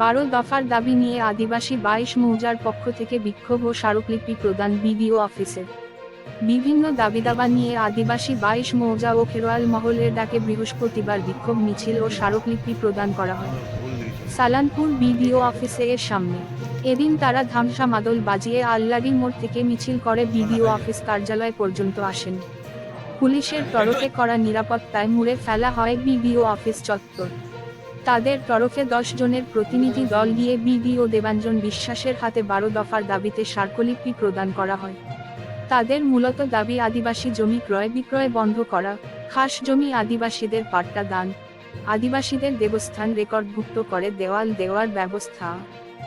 বারো দফার দাবি নিয়ে আদিবাসী বাইশ মৌজার পক্ষ থেকে বিক্ষোভ ও স্মারকলিপি প্রদান বিডিও অফিসে বিভিন্ন দাবিদাবা নিয়ে আদিবাসী বাইশ মৌজা ও খেরোয়াল মহলের ডাকে বৃহস্পতিবার বিক্ষোভ, মিছিল ও স্মারকলিপি প্রদান করা হয়। সালানপুর বিডিও অফিসে এর সামনে। এদিন তারা ধামসা মাদল বাজিয়ে আল্লারি মোড় থেকে মিছিল করে বিডিও অফিস কার্যালয় পর্যন্ত আসেন। পুলিশের তরফে করা নিরাপত্তায় মুড়ে ফেলা হয় বিডিও অফিস চত্বর। তাদের তরফে দশ জনের প্রতিনিধি দল গিয়ে বিডিও দেবাঞ্জন বিশ্বাসের হাতে বারো দফার দাবিতে স্মারকলিপি প্রদান করা হয়। তাদের মূলত দাবি আদিবাসী জমি ক্রয় বিক্রয় বন্ধ করা, খাস জমি আদিবাসীদের পাট্টা দান, আদিবাসীদের দেবস্থান রেকর্ডভুক্ত করে দেওয়াল দেওয়ার ব্যবস্থা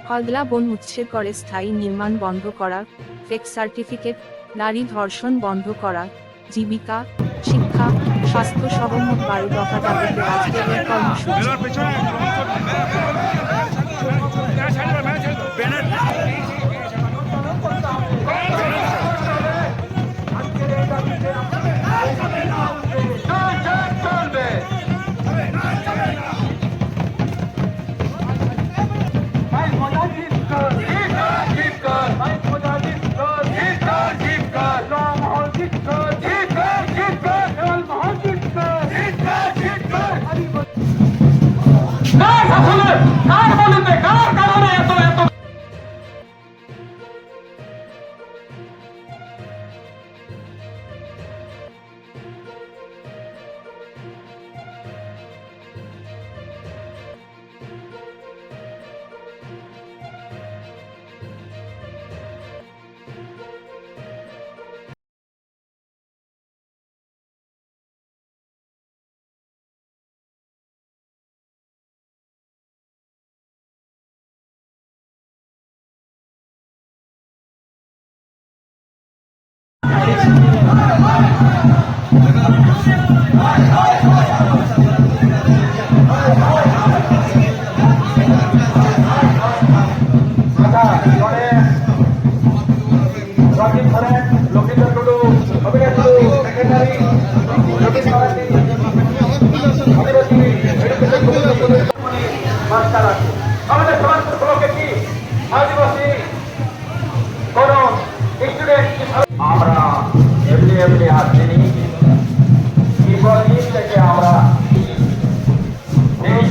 হদলা বন উচ্ছেদ করে স্থায়ী নির্মাণ বন্ধ করা, ফেক সার্টিফিকেট, নারী ধর্ষণ বন্ধ করা, জীবিকা, শিক্ষা, স্বাস্থ্য সহ বারো দফা আজকের কর্মসূচি।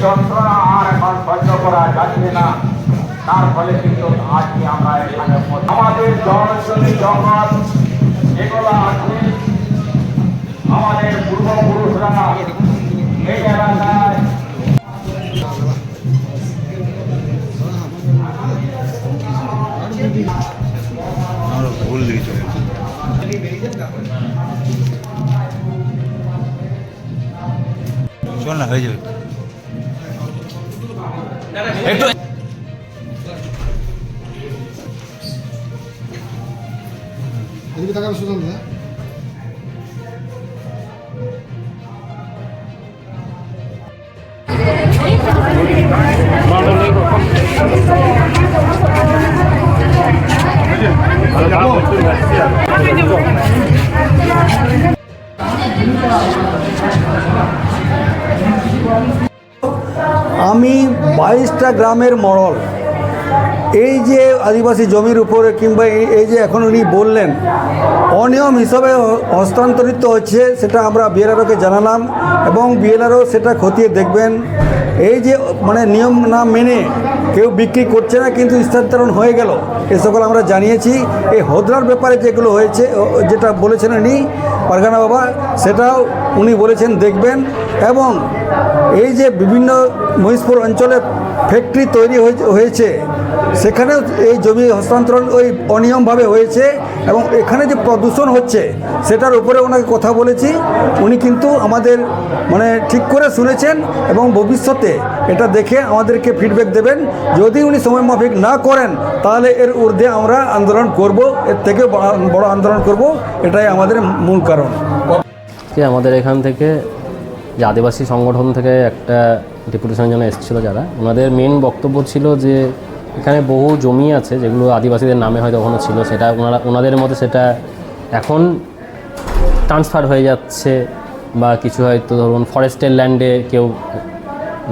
যন্ত্রণা আর এখন সহ্য করা যাচ্ছে না। তার ফলে কিন্তু আজকে আমরা এখানে। আমাদের জনজনী জগৎ যেগুলো আছে, আমাদের পূর্বপুরুষরা এই এলাকায় চল না, হয়ে যাবে। তাকাবে সুজন দা আমি বাইশটা গ্রামের মরল। এই যে আদিবাসী জমির উপরে কিংবা এই- যে এখন উনি বললেন, অনিয়ম হিসাবে হস্তান্তরিত হচ্ছে, সেটা আমরা বিএলআরওকে জানালাম এবং বিএলআরও সেটা খতিয়ে দেখবেন। এই যে মানে নিয়ম না মেনে কেউ বিক্রি করছে না, কিন্তু স্থানান্তরণ হয়ে গেল, এ সকল আমরা জানিয়েছি। এই হদ্রার ব্যাপারে যেগুলো হয়েছে যেটা বলেছেন উনি, পারগানা বাবা, সেটাও উনি বলেছেন, দেখবেন। এবং এই যে বিভিন্ন মহিষপুর অঞ্চলে ফ্যাক্টরি তৈরি হয়ে- হয়েছে সেখানেও এই জমি হস্তান্তরণ ওই অনিয়মভাবে হয়েছে এবং এখানে যে প্রদূষণ হচ্ছে সেটার উপরে ওনাকে কথা বলেছি। উনি কিন্তু আমাদের মানে ঠিক করে শুনেছেন এবং ভবিষ্যতে এটা দেখে আমাদেরকে ফিডব্যাক দেবেন। যদি উনি সময় মাফিক না করেন তাহলে এর ঊর্ধ্বে আমরা আন্দোলন করব এর থেকে বড়- আন্দোলন করব এটাই আমাদের মূল কারণ। যে আমাদের এখান থেকে যে আদিবাসী সংগঠন থেকে একটা ডেপুটেশন জন্য এসেছিল যারা ওনাদের মেন বক্তব্য ছিল যে এখানে বহু জমি আছে যেগুলো আদিবাসীদের নামে হয়তো কখনো ছিল, সেটা ওনারা, ওনাদের মতে সেটা এখন ট্রান্সফার হয়ে যাচ্ছে বা কিছু হয়তো ধরুন ফরেস্টের ল্যান্ডে কেউ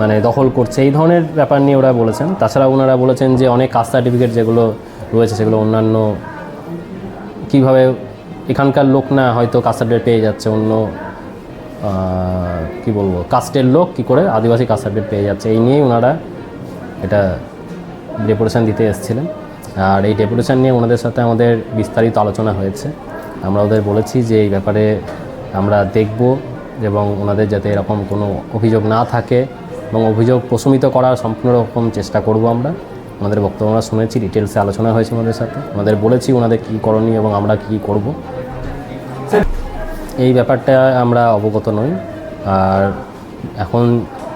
মানে দখল করছে। এই ধরনের ব্যাপার নিয়ে ওরা বলেছেন। তাছাড়া ওনারা বলেছেন যে অনেক কাস্ট সার্টিফিকেট যেগুলো রয়েছে, সেগুলো অন্যান্য কীভাবে এখানকার লোক না হয়তো কাস্ট সার্টিফিকেট পেয়ে যাচ্ছে, অন্য কি বলব কাস্টের লোক কি করে আদিবাসী কাস্ট সার্টিফিকেট পেয়ে যাচ্ছে। এই নিয়েই ওনারা এটা ডেপুটেশন দিতে এসেছিলেন। আর এই ডেপুটেশন নিয়ে ওনাদের সাথে আমাদের বিস্তারিত আলোচনা হয়েছে। আমরা ওদের বলেছি যে এই ব্যাপারে আমরা দেখব এবং ওনাদের যাতে এরকম কোনো অভিযোগ না থাকে এবং অভিযোগ প্রশমিত করার সম্পূর্ণ রকম চেষ্টা করব আমরা। ওনাদের বক্তব্য আমরা শুনেছি, ডিটেলসে আলোচনা হয়েছে ওনাদের সাথে। ওনাদের বলেছি ওনাদের কী করণীয় এবং আমরা কী করব। এই ব্যাপারটা আমরা অবগত নই। আর এখন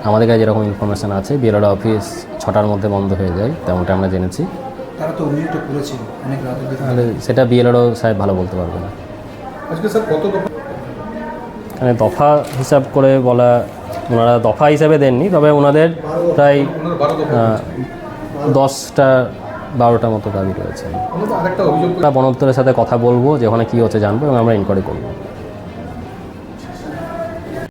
আমাদের কাছে যেরকম ইনফরমেশান আছে বিএলআর অফিস ছটার মধ্যে বন্ধ হয়ে যায় তেমনটা আমরা জেনেছি। তারা তো অভিযোগটা করেছিল অনেক রাতের দিকে তাহলে সেটা বিএলআরও সাহেব ভালো বলতে পারবে না। আজকে স্যার কত দফা? এখানে দফা হিসাব করে বলা ওনারা দফা হিসাবে দেননি তবে ওনাদের প্রায় দশটা বারোটা মতো দাবি রয়েছে। আমরা বন দপ্তরের সাথে কথা বলব যে ওখানে কী হচ্ছে জানব এবং আমরা ইনকোয়ারি করব।